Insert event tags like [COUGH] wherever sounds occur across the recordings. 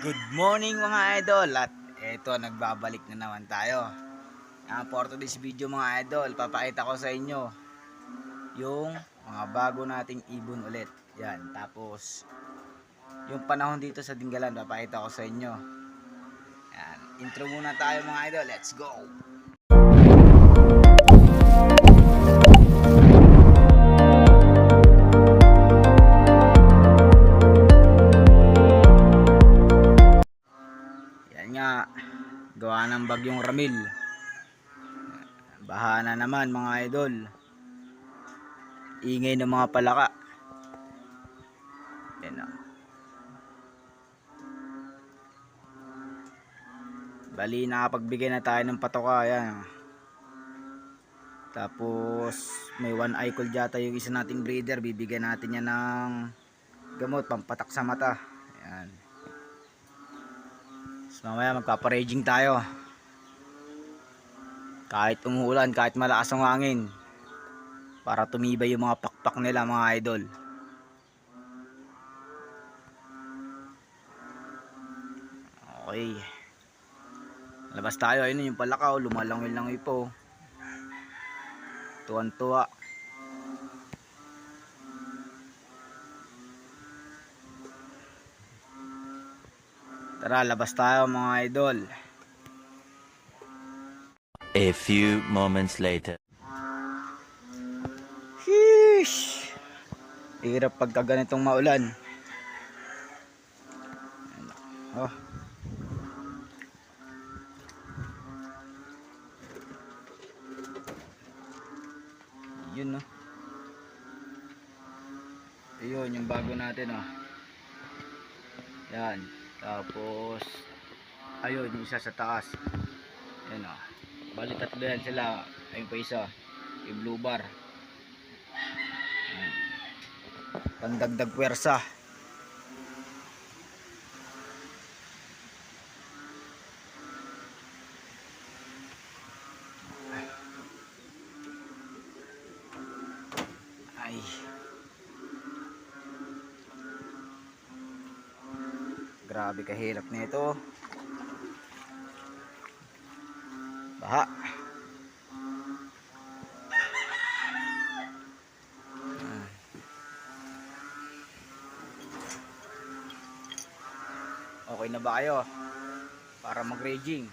Good morning mga idol at eto nagbabalik na naman tayo. Ah, for today's video mga idol, papakita ko sa inyo yung mga bago nating ibon ulit. Yan, tapos yung panahon dito sa Dinggalan, papakita ko sa inyo. Yan, intro muna tayo mga idol, let's go! Gawa ng bagyong Ramil. Baha na naman mga idol. Ingay ng mga palaka. Yan o. Bali, nakapagbigay na tayo ng patoka. Yan. Tapos, may one eye cold yata yung isa nating breeder. Bibigyan natin yan ng gamot, pampatak sa mata. Yan. Mamaya magpaparaging tayo. Kahit umuulan, kahit malakas ang hangin. Para tumibay yung mga pakpak nila mga idol. Okay. Labas tayo. Ayun yung palakaw. Lumalangil-langil po. Tuwan-tuwa. Tara, labas tayo mga idol. A few moments later. Sheesh! Hirap pagka ganitong maulan. Oh. Yun no. Ayun yung bago natin oh. Yan. Tapos ayun yung isa sa taas. Yan oh. Bali tatlo yan sila. Ayun pa isa. Yung blue bar. pandagdag pwersa grabe kahirap nito baha Okay na ba kayo? Para mag-raging.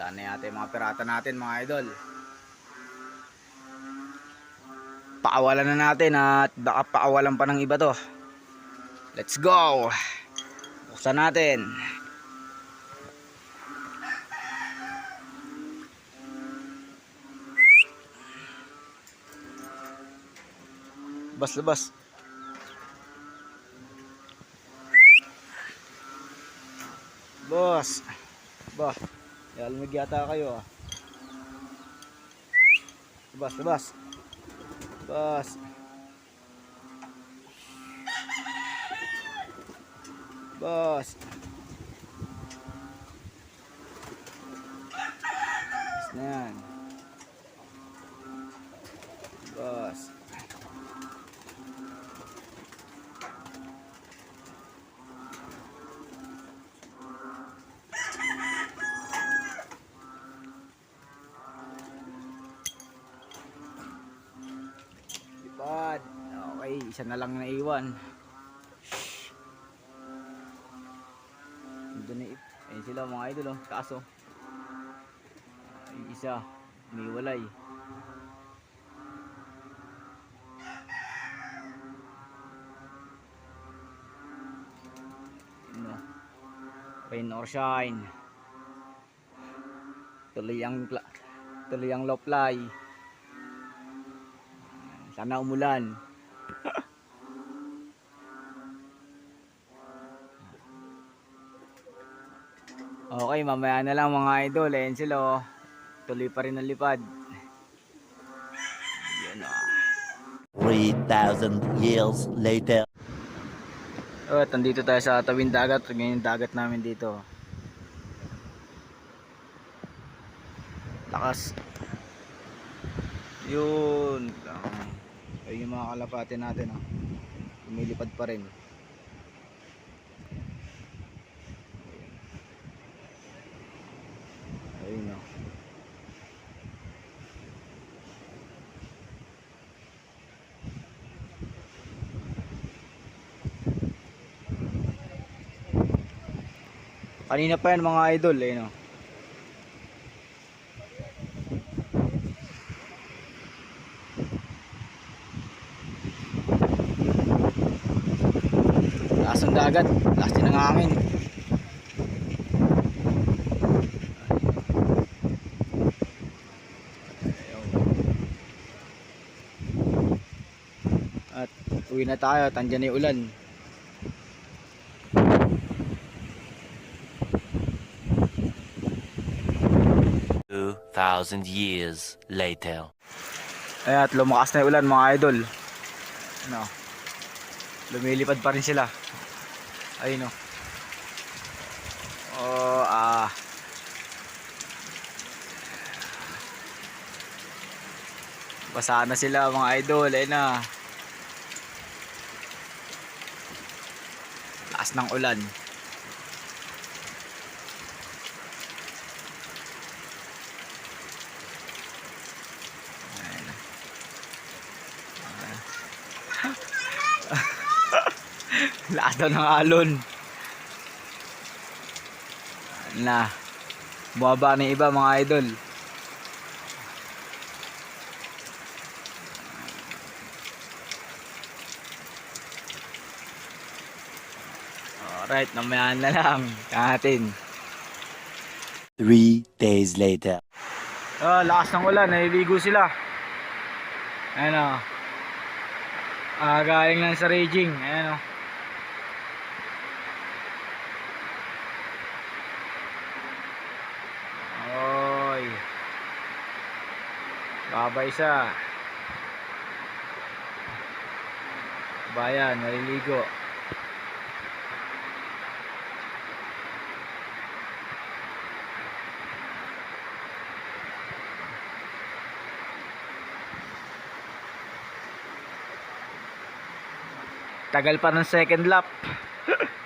Daan na yata yung mga pirata natin mga idol. Pakawalan na natin at baka pakawalan pa ng iba to. Let's go! Buksan natin. Labas, labas. Boss. Ba. Yalamig yata kayo ah. Labas, labas. Labas. Boss. Boss yan. Boss. Lipad. Okay, isa na lang naiwan. Sila mga idol oh. Kaso. Yung isa. May walay. Ano? Rain or shine. Tuloy ang tuloy ang low fly. Sana umulan. Okay, mamaya na lang mga idol. Ayan sila oh. Tuloy pa rin ang lipad. Yan oh. 3,000 years later. Oh, at nandito tayo sa tawing dagat. Ganyan yung dagat namin dito. Lakas. Yun. Ayun yung mga kalapate natin. Oh. Lumilipad pa rin. Ayun o. Kanina pa yan mga idol eh no. Lakas ng dagat, din ng hangin. At uwi na tayo, at andyan na ulan. Thousand years later. Ayan, at lumakas na yung ulan mga idol. Ano? Lumilipad pa rin sila. Ayun o. Oh, ah. Basa na sila mga idol. Ayun na. Lakas ng ulan. [LAUGHS] Lakas daw ng alon. Na. Bumaba na iba mga idol. Alright, namayan na lang. Kahatin. Three days later. Ah, lakas ng ulan, naliligo sila. Ayan o. Ah, galing lang sa raging. Ayan o. Oy. Babay isa. Bayan, naliligo. Tagal pa ng second lap. [LAUGHS]